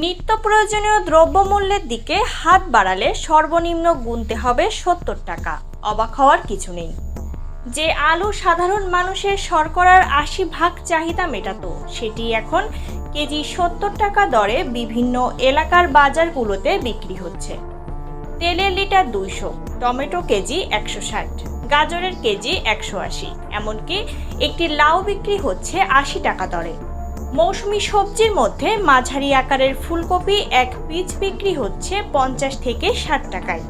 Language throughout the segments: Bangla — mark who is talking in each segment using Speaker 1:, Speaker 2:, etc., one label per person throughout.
Speaker 1: নিত্য প্রয়োজনীয় দ্রব্যমূল্যের দিকে হাত বাড়ালে সর্বনিম্ন গুনতে হবে সত্তর টাকা। অবাক হওয়ার কিছু নেই। যে আলু সাধারণ মানুষের শর্করার আশি ভাগ চাহিদা মেটাতো, সেটি এখন কেজি সত্তর টাকা দরে বিভিন্ন এলাকার বাজারগুলোতে বিক্রি হচ্ছে। তেলের লিটার দুইশো, টমেটো কেজি একশো ষাট, গাজরের কেজি একশো আশি, এমনকি একটি লাউ বিক্রি হচ্ছে আশি টাকা দরে। মৌসুমি সবজির মধ্যে মাঝারি আকারের ফুলকপি এক পিস বিক্রি হচ্ছে পঞ্চাশ থেকে ষাট টাকায়।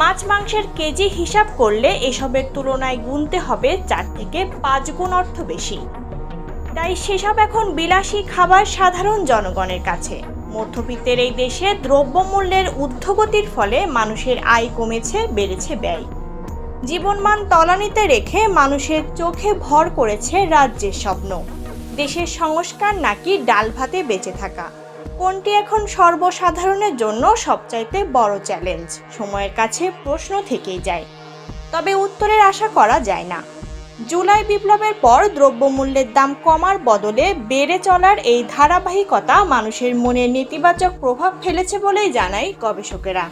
Speaker 1: মাছ মাংসের কেজি হিসাব করলে এসবের তুলনায় গুনতে হবে চার থেকে পাঁচ গুণ অর্থ বেশি। তাই সেসব এখন বিলাসী খাবার সাধারণ জনগণের কাছে। মধ্যবিত্তের এই দেশে দ্রব্যমূল্যের ঊর্ধ্বগতির ফলে মানুষের আয় কমেছে, বেড়েছে ব্যয়। জীবনমান তলানিতে রেখে মানুষের চোখে ভর করেছে রাজ্যের স্বপ্ন। দেশের সংস্কার নাকি ডাল ভাতে বেঁচে থাকা? কোনটি এখন সর্বসাধারণের জন্য সবচাইতে বড় চ্যালেঞ্জ? সময়ের কাছে প্রশ্ন থেকেই যায়। তবে উত্তরের আশা করা যায় না। জুলাই বিপ্লবের পর দ্রব্যমূল্যের দাম কমার বদলে বেড়ে চলার এই ধারাবাহিকতা মানুষের মনে নেতিবাচক প্রভাব ফেলেছে বলেই জানায় গবেষকেরা।